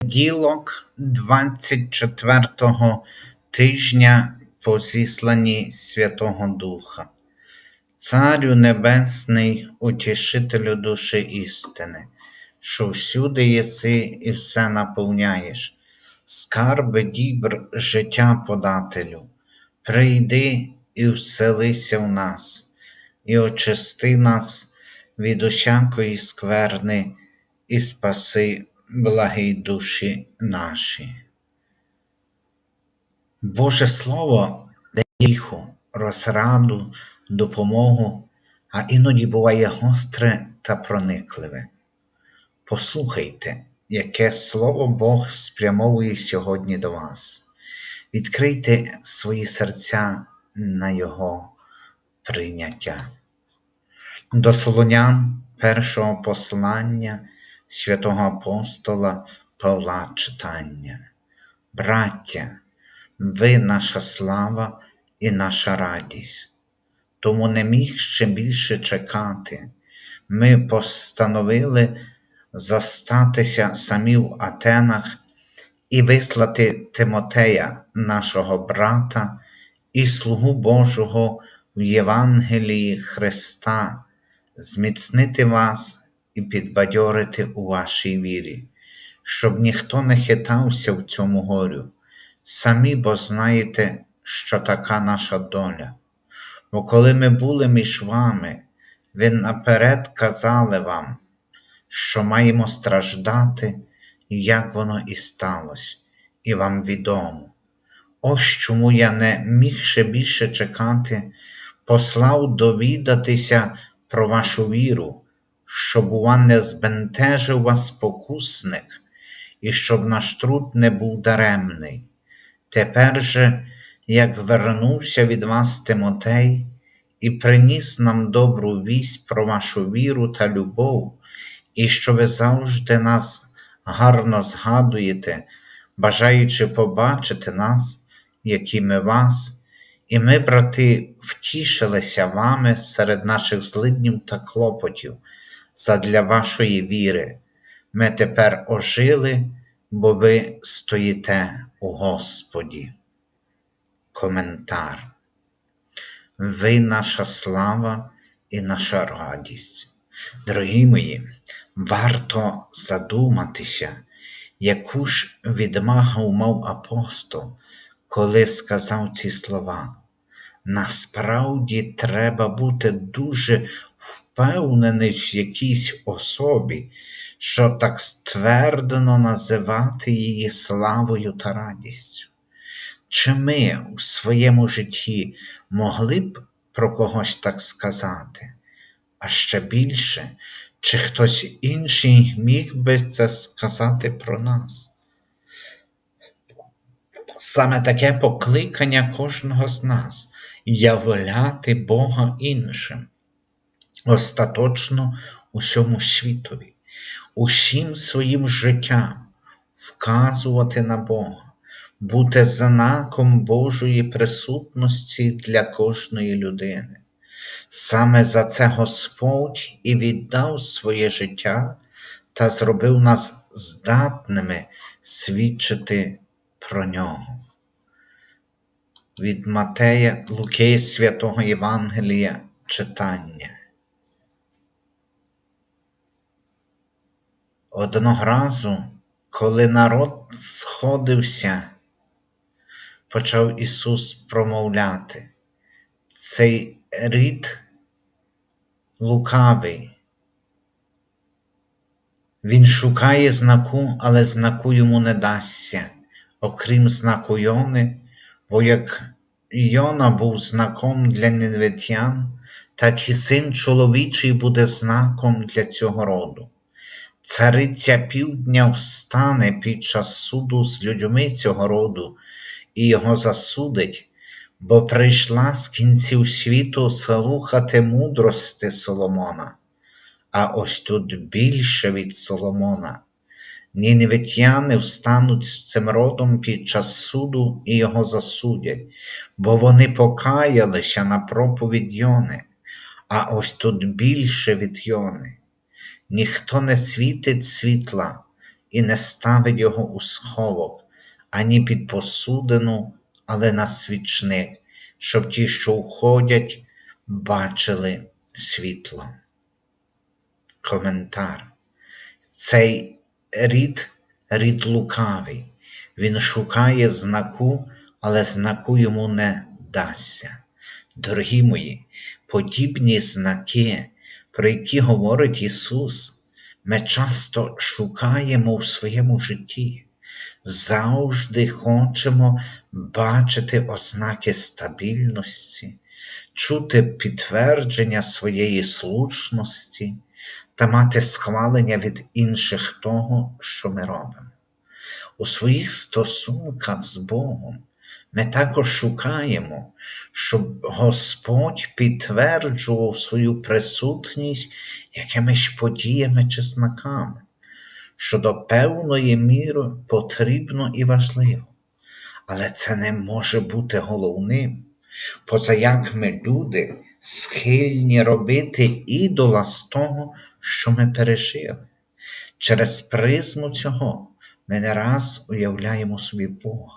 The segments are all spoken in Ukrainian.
Понеділок 24-го тижня по зісланні Святого Духа, Царю Небесний, утішителю душі істини, що всюди єси і все наповняєш, скарби дібр життя подателю, прийди і вселися в нас, і очисти нас від усякої скверни, і спаси благі душі наші. Боже Слово дає тиху, розраду, допомогу, а іноді буває гостре та проникливе. Послухайте, яке слово Бог спрямовує сьогодні до вас. Відкрийте свої серця на Його прийняття. До Солонян першого послання святого апостола Павла читання. Браття, ви наша слава і наша радість, тому не міг ще більше чекати. Ми постановили зостатися самі в Атенах і вислати Тимотея, нашого брата і слугу Божого в Євангелії Христа, зміцнити вас і підбадьорити у вашій вірі, щоб ніхто не хитався в цьому горю, самі бо знаєте, що така наша доля. Бо коли ми були між вами, ви наперед казали вам, що маємо страждати, як воно і сталося, і вам відомо. Ось чому я не міг ще більше чекати, послав довідатися про вашу віру, щоб, бува, не збентежив вас спокусник, і щоб наш труд не був даремний. Тепер же, як вернувся від вас Тимотей і приніс нам добру вість про вашу віру та любов, і що ви завжди нас гарно згадуєте, бажаючи побачити нас, які ми вас, і ми, брати, втішилися вами серед наших злиднів та клопотів задля вашої віри. Ми тепер ожили, бо ви стоїте у Господі. Коментар. Ви наша слава і наша радість. Дорогі мої, варто задуматися, яку ж відмагу мав апостол, коли сказав ці слова. Насправді треба бути дуже впевнений в якійсь особі, щоб так ствердно називати її славою та радістю. Чи ми у своєму житті могли б про когось так сказати? А ще більше, чи хтось інший міг би це сказати про нас? Саме таке покликання кожного з нас являти Бога іншим, остаточно усьому світові, усім своїм життям вказувати на Бога, бути знаком Божої присутності для кожної людини. Саме за це Господь і віддав своє життя та зробив нас здатними свідчити про нього. Від Матея Луки Святого Євангелія читання. Одного разу, коли народ сходився, почав Ісус промовляти, цей рід лукавий. Він шукає знаку, але знаку йому не дасться, окрім знаку Йони, бо як Йона був знаком для ненвитян, так і син чоловічий буде знаком для цього роду. Цариця півдня встане під час суду з людьми цього роду і його засудить, бо прийшла з кінців світу слухати мудрости Соломона, а ось тут більше від Соломона. Ніневитяни встануть з цим родом під час суду і його засудять, бо вони покаялися на проповідь Йони, а ось тут більше від Йони. Ніхто не світить світла і не ставить його у сховок, ані під посудину, але на свічник, щоб ті, що уходять, бачили світло. Коментар. Цей рід рід лукавий. Він шукає знаку, але знаку йому не дасться. Дорогі мої, подібні знаки, про які говорить Ісус, ми часто шукаємо в своєму житті. Завжди хочемо бачити ознаки стабільності, чути підтвердження своєї слушності та мати схвалення від інших того, що ми робимо. У своїх стосунках з Богом ми також шукаємо, щоб Господь підтверджував свою присутність якимись подіями чи що до певної міри потрібно і важливо. Але це не може бути головним, поза як ми люди схильні робити ідола з того, що ми пережили. Через призму цього ми не раз уявляємо собі Бога.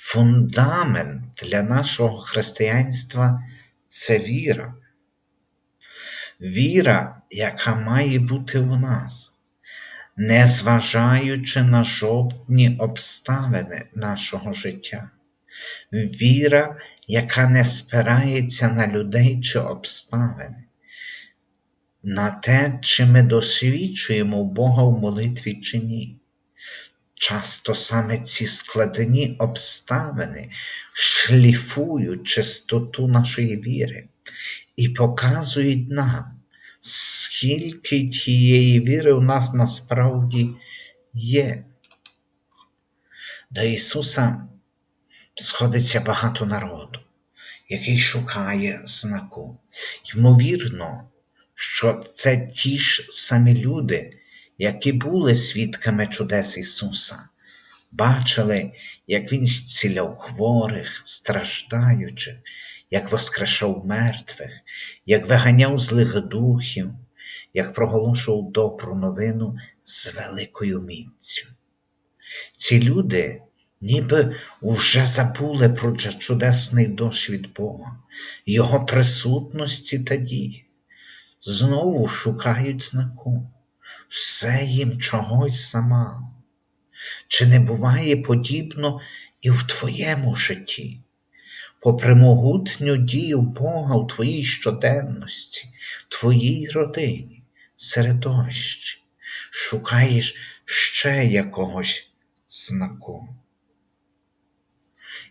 Фундамент для нашого християнства це віра. Віра, яка має бути в нас, незважаючи на жодні обставини нашого життя. Віра, яка не спирається на людей чи обставини, на те, чи ми досвідчуємо Бога в молитві чи ні. Часто саме ці складені обставини шліфують чистоту нашої віри і показують нам, скільки тієї віри у нас насправді є. До Ісуса сходиться багато народу, який шукає знаку. Ймовірно, що це ті ж самі люди, які були свідками чудес Ісуса, бачили, як Він зціляв хворих, страждаючих, як воскрешав мертвих, як виганяв злих духів, як проголошував добру новину з великою міцю. Ці люди ніби вже забули про чудесний досвід Бога, Його присутності та дії. Знову шукають знаку все їм чогось замало. Чи не буває подібно і в твоєму житті? Попри могутню дію Бога в твоїй щоденності, твоїй родині, середовищі, шукаєш ще якогось знаку.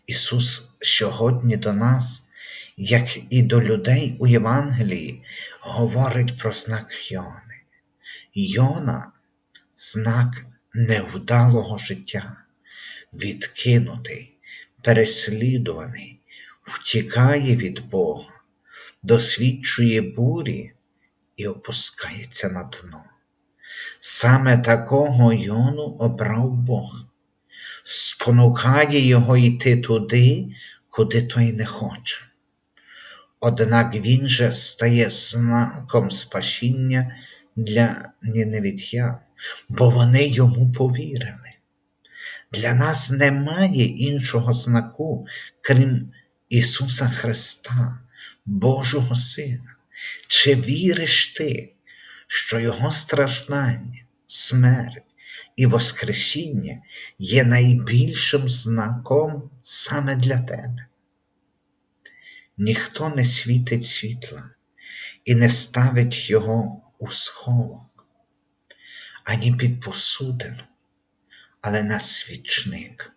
Ісус сьогодні до нас, як і до людей у Євангелії, говорить про знак Йони. Йона знак невдалого життя, відкинутий, переслідуваний, втікає від Бога, досвідчує бурі і опускається на дно. Саме такого Йону обрав Бог, спонукає його йти туди, куди той не хоче. Однак він же стає знаком спасіння для ніневітян, бо вони йому повірили. Для нас немає іншого знаку, крім Ісуса Христа, Божого Сина. Чи віриш ти, що Його страждання, смерть і Воскресіння є найбільшим знаком саме для тебе? Ніхто не світить світла і не ставить його у сховок, ані під посудину, але на свічник,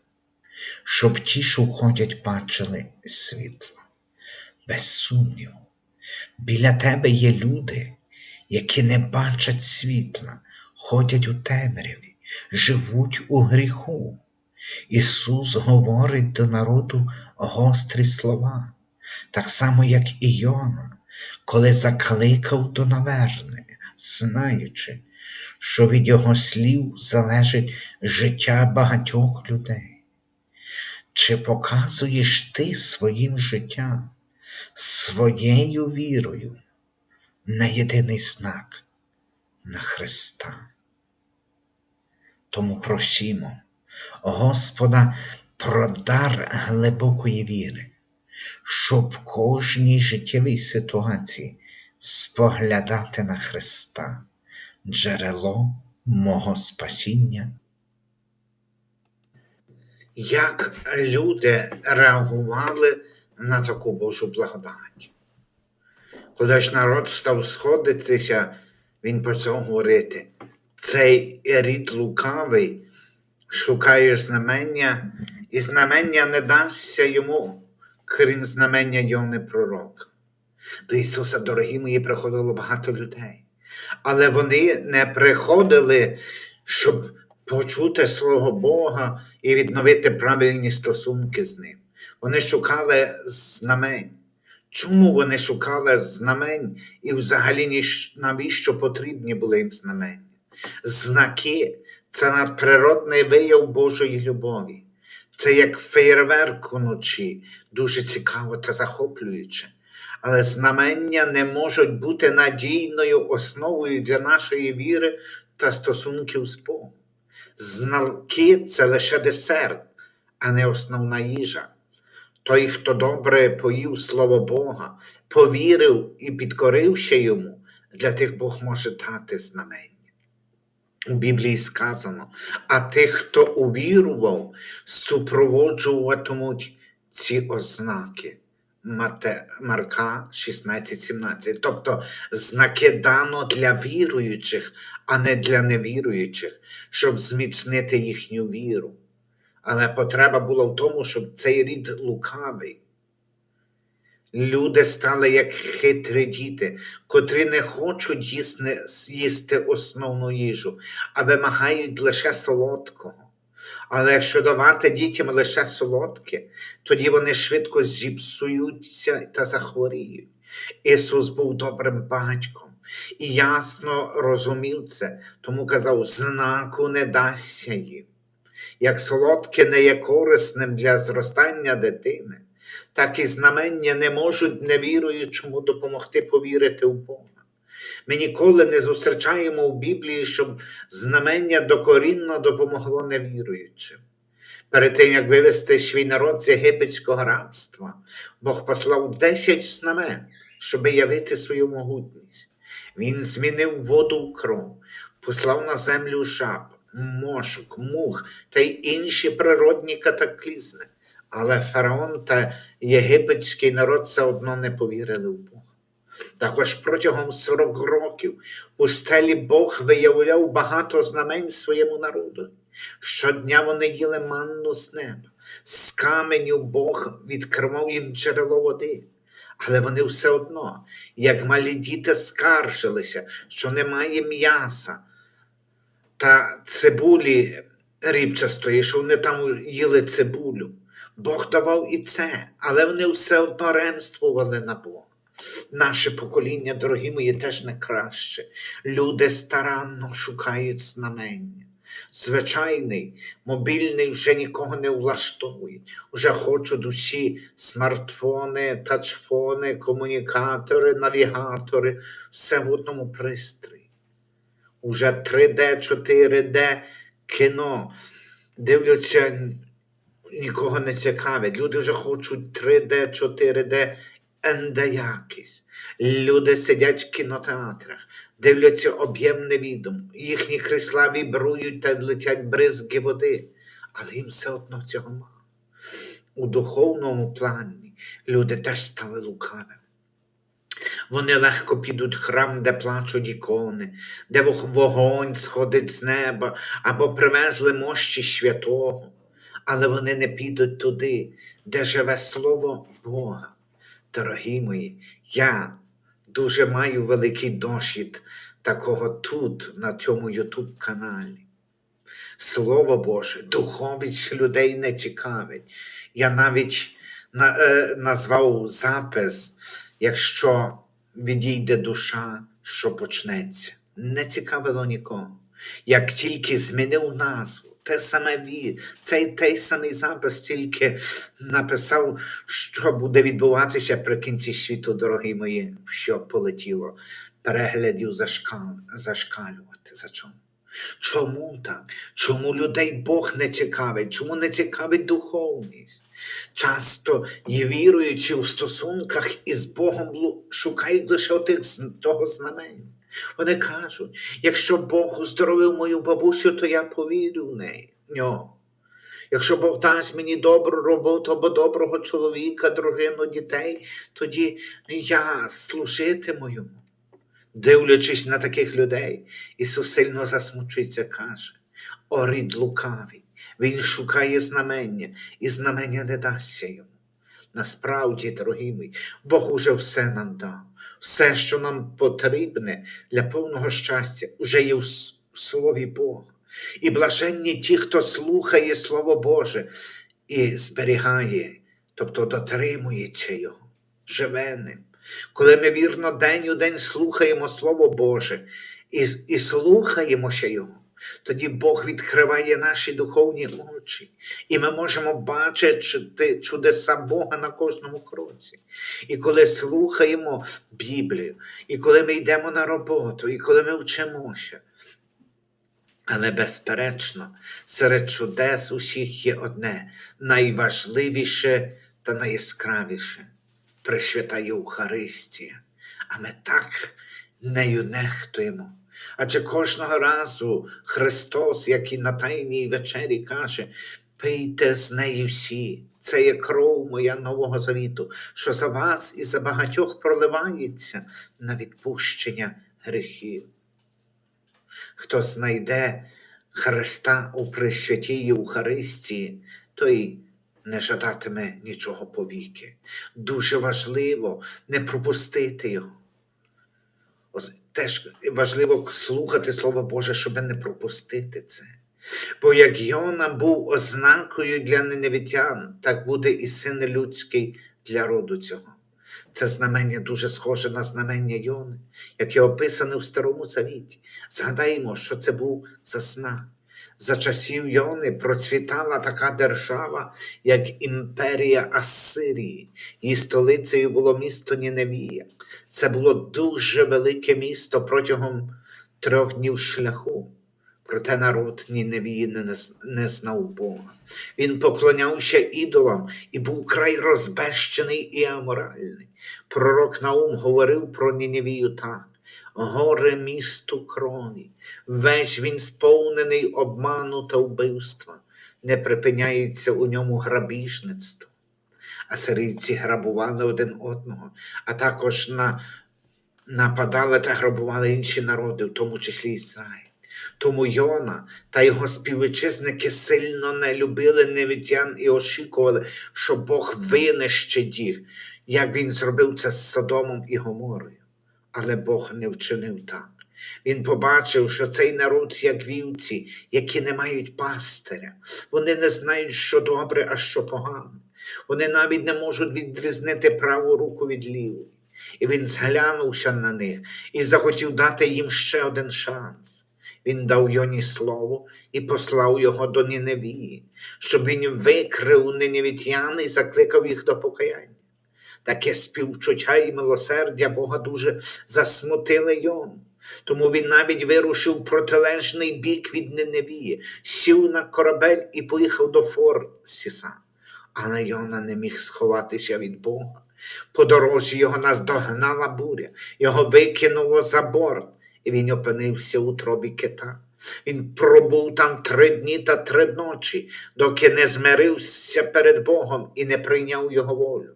щоб ті, що входять, бачили світло. Без сумніву, біля тебе є люди, які не бачать світла, ходять у темряві, живуть у гріху. Ісус говорить до народу гострі слова, так само, як і Йона, коли закликав до навернення знаючи, що від його слів залежить життя багатьох людей. Чи показуєш ти своїм життям, своєю вірою на єдиний знак на Христа? Тому просімо Господа про дар глибокої віри, щоб в кожній життєвій ситуації споглядати на Христа, джерело мого спасіння. Як люди реагували на таку Божу благодать? Коли ж народ став сходитися, він почав говорити: цей рід лукавий шукає знамення, і знамення не дасться йому, крім знамення Йони Пророка. До Ісуса, дорогі мої, приходило багато людей, але вони не приходили, щоб почути свого Бога і відновити правильні стосунки з Ним. Вони шукали знамень. Чому вони шукали знамень і взагалі навіщо потрібні були їм знамення? Знаки це надприродний вияв Божої любові. Це як феєрверк уночі, дуже цікаво та захоплююче. Але знамення не можуть бути надійною основою для нашої віри та стосунків з Богом. Знаки це лише десерт, а не основна їжа. Той, хто добре поїв Слово Бога, повірив і підкорився йому, для тих Бог може дати знамення. У Біблії сказано, а тих, хто увірував, супроводжуватимуть ці ознаки. Марка 16:17. Тобто знаки дано для віруючих, а не для невіруючих, щоб зміцнити їхню віру. Але потреба була в тому, щоб цей рід лукавий. Люди стали як хитрі діти, котрі не хочуть їсти, їсти основну їжу, а вимагають лише солодкого. Але якщо давати дітям лише солодке, тоді вони швидко зіпсуються та захворіють. Ісус був добрим батьком і ясно розумів це, тому казав: знаку не дасться їм. Як солодке не є корисним для зростання дитини, так і знамення не можуть невіруючому допомогти повірити в Бога. Ми ніколи не зустрічаємо у Біблії, щоб знамення докорінно допомогло невіруючим. Перед тим, як вивести свій народ з єгипетського рабства, Бог послав 10 знамен, щоб явити свою могутність. Він змінив воду в кров, послав на землю жаб, мошок, мух та й інші природні катаклізми. Але фараон та єгипетський народ все одно не повірили в Бога. Також протягом 40 років у стелі Бог виявляв багато знамень своєму народу. Щодня вони їли манну з неба. З каменю Бог відкривав їм джерело води. Але вони все одно, як малі діти, скаржилися, що немає м'яса та цибулі рібчастої, що вони там їли цибулю. Бог давав і це, але вони все одно ремствували на Бога. Наше покоління, дорогі мої, теж не краще. Люди старанно шукають знамення. Звичайний, мобільний вже нікого не влаштовує. Уже хочуть усі смартфони, тачфони, комунікатори, навігатори, все в одному пристрої. Уже 3D, 4D кіно. Дивляться, нікого не цікавить. Люди вже хочуть 3D, 4D, НД. Люди сидять в кінотеатрах, дивляться об'ємне відео. Їхні крісла вібрують та летять бризки води, але їм все одно цього мало. У духовному плані люди теж стали лукавими. Вони легко підуть в храм, де плачуть ікони, де вогонь сходить з неба, або привезли мощі святого. Але вони не підуть туди, де живе слово Бога. Дорогі мої, я дуже маю великий досвід такого тут, на цьому Ютуб каналі. Слово Боже, духовість людей не цікавить. Я навіть на, е, назвав запис, якщо відійде душа, що почнеться. Не цікавило нікого. Як тільки змінив назву, те саме ві, цей той самий запис тільки написав, що буде відбуватися при кінці світу, дорогі мої, що полетіло. Переглядів зашкал, зашкалювати. За чому? Чому так? Чому людей Бог не цікавить? Чому не цікавить духовність? Часто є віруючи у стосунках із Богом шукають лише того знамення. Вони кажуть, якщо Бог уздоровив мою бабусю, то я повірю в неї, в нього. Якщо Бог дасть мені добру роботу або доброго чоловіка, дружину, дітей, тоді я служитиму йому. Дивлячись на таких людей, Ісус сильно засмучиться, каже: О, рід лукавий, Він шукає знамення, і знамення не дасться йому. Насправді, дорогі мої, Бог уже все нам дав. Все, що нам потрібне для повного щастя, вже є в Слові Бога. І блаженні ті, хто слухає Слово Боже і зберігає, тобто дотримується Його, живе ним. Коли ми вірно день у день слухаємо Слово Боже і, і ще Його, тоді Бог відкриває наші духовні очі, і ми можемо бачити чудеса Бога на кожному кроці. І коли слухаємо Біблію, і коли ми йдемо на роботу, і коли ми вчимося, але, безперечно, серед чудес усіх є одне найважливіше та найяскравіше Пресвята Євхаристія. А ми так нею нехтуємо. Адже кожного разу Христос, як і на Тайній вечері, каже: пийте з неї всі. Це є кров моя Нового Завіту, що за вас і за багатьох проливається на відпущення гріхів. Хто знайде Христа у Пресвятій Євхаристії, той не жадатиме нічого повіки. Дуже важливо не пропустити його. Теж важливо слухати Слово Боже, щоб не пропустити це. Бо як Йона був ознакою для неневітян, так буде і син людський для роду цього. Це знамення дуже схоже на знамення Йони, яке описане в Старому Завіті. Згадаємо, що це був за знак. За часів Йони процвітала така держава, як імперія Ассирії. Її столицею було місто Ніневія. Це було дуже велике місто протягом трьох днів шляху. Проте народ Ніневії не, не знав Бога. Він поклонявся ідолам і був край розбещений і аморальний. Пророк Наум говорив про Ніневію так. Горе місту крові, весь він сповнений обману та вбивства, не припиняється у ньому грабіжництво. Асирійці грабували один одного, а також на, нападали та грабували інші народи, в тому числі Ізраїль. Тому Йона та його співвітчизники сильно не любили невітян і очікували, що Бог винищить їх, як він зробив це з Содомом і Гоморою. Але Бог не вчинив так. Він побачив, що цей народ, як вівці, які не мають пастиря, вони не знають, що добре, а що погано. Вони навіть не можуть відрізнити праву руку від лівої. І він зглянувся на них і захотів дати їм ще один шанс. Він дав Йоні слово і послав його до Ніневії, щоб він викрив ниневітян і закликав їх до покаяння. Таке співчуття і милосердя Бога дуже засмутили Йону. Тому він навіть вирушив протилежний бік від Ниневії, сів на корабель і поїхав до Форсіса. Але Йона не міг сховатися від Бога. По дорозі його наздогнала буря, його викинуло за борт, і він опинився у тробі кита. Він пробув там три дні та три ночі, доки не змирився перед Богом і не прийняв його волю.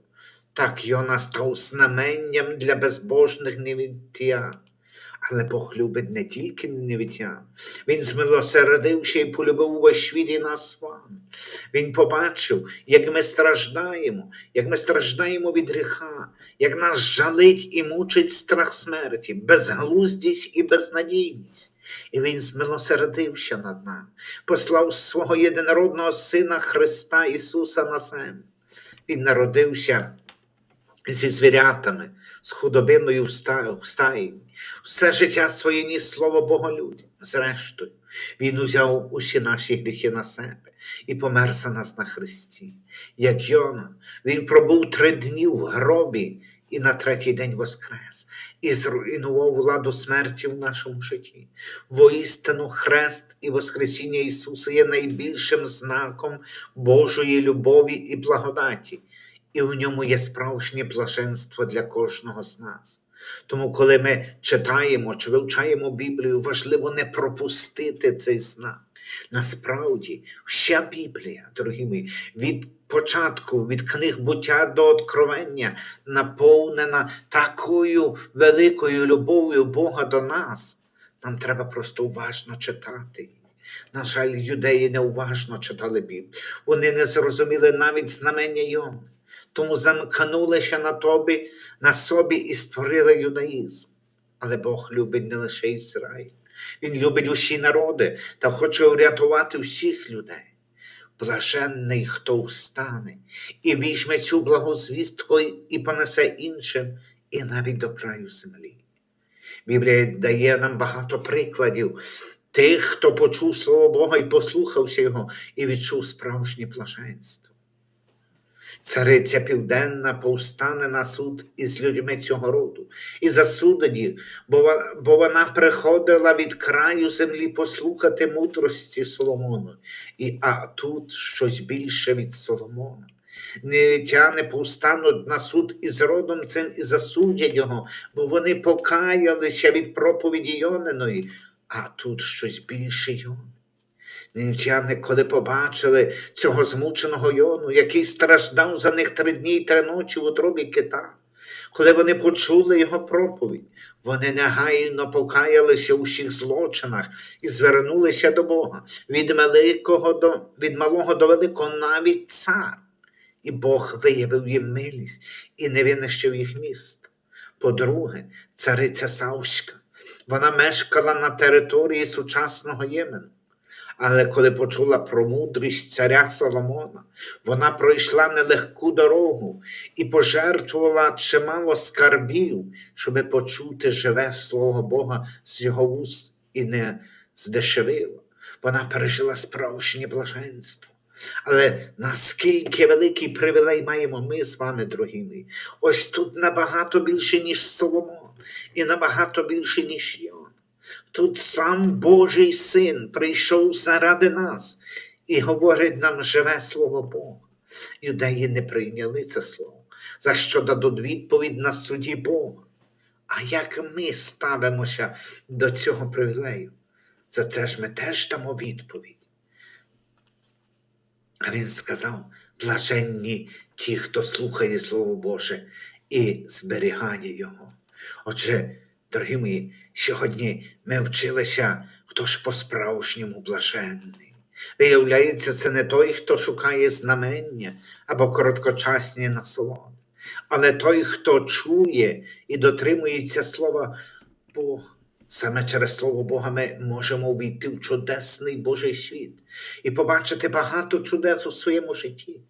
Так Йона став знаменням для безбожних невітян. Але Бог любить не тільки невітян. Він змилосердився і полюбив увесь світ і нас з вами. Він побачив, як ми страждаємо, як ми страждаємо від гріха, як нас жалить і мучить страх смерті, безглуздість і безнадійність. І він змилосердився над нами, послав свого єдинородного Сина Христа Ісуса на землю. Він народився зі звірятами, з худобиною в. Все життя своє ніс слово Бога людям. Зрештою, він узяв усі наші гріхи на себе і помер за нас на Христі. Як Йона, він пробув три дні в гробі і на третій день воскрес, і зруйнував владу смерті в нашому житті. Воістину, хрест і Воскресіння Ісуса є найбільшим знаком Божої любові і благодаті, і в ньому є справжнє блаженство для кожного з нас. Тому, коли ми читаємо чи вивчаємо Біблію, важливо не пропустити цей знак. Насправді, вся Біблія, дорогі мої, від початку, від книг буття до откровення, наповнена такою великою любов'ю Бога до нас. Нам треба просто уважно читати. На жаль, юдеї неуважно читали Біблію. Вони не зрозуміли навіть знамення Йони. Тому замкнулися на тобі, на собі і створили юдаїзм. Але Бог любить не лише Ізраїль. Він любить усі народи та хоче врятувати всіх людей. Блаженний, хто встане, і візьме цю благозвістку і понесе іншим, і навіть до краю землі. Біблія дає нам багато прикладів тих, хто почув Слово Бога і послухався Його, і відчув справжнє блаженство. Цариця Південна повстане на суд із людьми цього роду і засудить їх, бо вона, приходила від краю землі послухати мудрості Соломону, і а тут щось більше від Соломона. Нетяни повстануть на суд із родом цим і засудять його, бо вони покаялися від проповіді Йониної, а тут щось більше Йони. Нінчани, коли побачили цього змученого Йону, який страждав за них три дні й три ночі в утробі кита, коли вони почули його проповідь, вони негайно покаялися у всіх злочинах і звернулися до Бога від, великого до, від малого до великого навіть цар. І Бог виявив їм милість і не винищив їх міст. По-друге, цариця Савська. Вона мешкала на території сучасного Ємену. Але коли почула про мудрість царя Соломона, вона пройшла нелегку дорогу і пожертвувала чимало скарбів, щоби почути живе слово Бога з його уст і не здешевила. Вона пережила справжнє блаженство. Але наскільки великий привілей маємо ми з вами, дорогі мої, ось тут набагато більше, ніж Соломон, і набагато більше, ніж Йон. Тут сам Божий син прийшов заради нас і говорить нам живе слово Бога. Юдеї не прийняли це слово, за що дадуть відповідь на суді Бога. А як ми ставимося до цього привілею? За це ж ми теж дамо відповідь. А він сказав: блаженні ті, хто слухає Слово Боже і зберігає його. Отже, дорогі мої, сьогодні ми вчилися, хто ж по-справжньому блаженний. Виявляється, це не той, хто шукає знамення або короткочасні насолоди, але той, хто чує і дотримується слова Бога. Саме через Слово Бога ми можемо увійти в чудесний Божий світ і побачити багато чудес у своєму житті,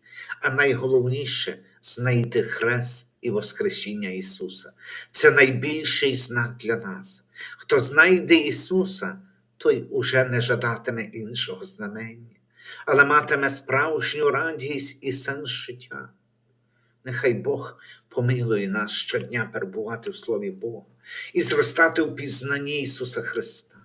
а найголовніше знайти хрест і Воскресіння Ісуса. Це найбільший знак для нас. Хто знайде Ісуса, той уже не жадатиме іншого знамення, але матиме справжню радість і сенс життя. Нехай Бог помилує нас щодня перебувати в Слові Бога і зростати у пізнанні Ісуса Христа.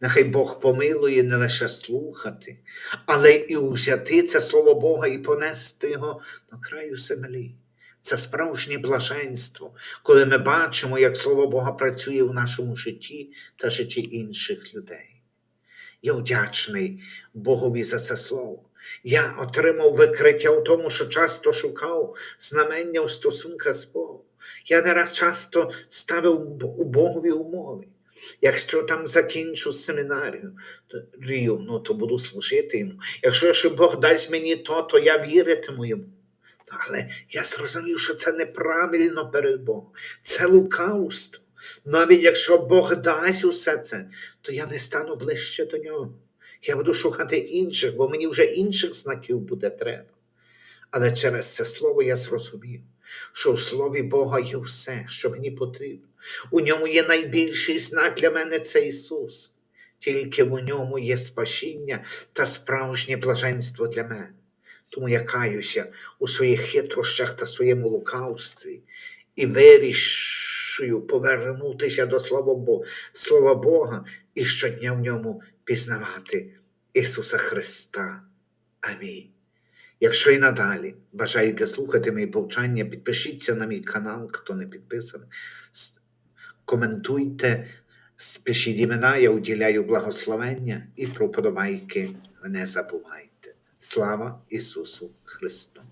Нехай Бог помилує не лише слухати, але і взяти це Слово Бога і понести його до краю землі. Це справжнє блаженство, коли ми бачимо, як Слово Бога працює в нашому житті та житті інших людей. Я вдячний Богові за це слово. Я отримав викриття у тому, що часто шукав знамення у стосунках з Богом. Я не раз часто ставив у Богові умови. Якщо там закінчу семінарію, то, ну, то буду служити йому. Якщо ще Бог дасть мені то, то я віритиму йому. Але я зрозумів, що це неправильно перед Богом, це лукавство. Навіть якщо Бог дасть усе це, то я не стану ближче до нього. Я буду шукати інших, бо мені вже інших знаків буде треба. Але через це слово я зрозумів, що в Слові Бога є все, що мені потрібно. У ньому є найбільший знак для мене це Ісус. Тільки в ньому є спасіння та справжнє блаженство для мене. Тому я каюся у своїх хитрощах та своєму лукавстві і вирішую повернутися до Слова Бога, і щодня в ньому пізнавати Ісуса Христа. Амінь. Якщо і надалі бажаєте слухати мої повчання, підпишіться на мій канал, хто не підписаний. Коментуйте, спишіть імена, я уділяю благословення і про подобайки не забувайте. Слава Ісусу Христу!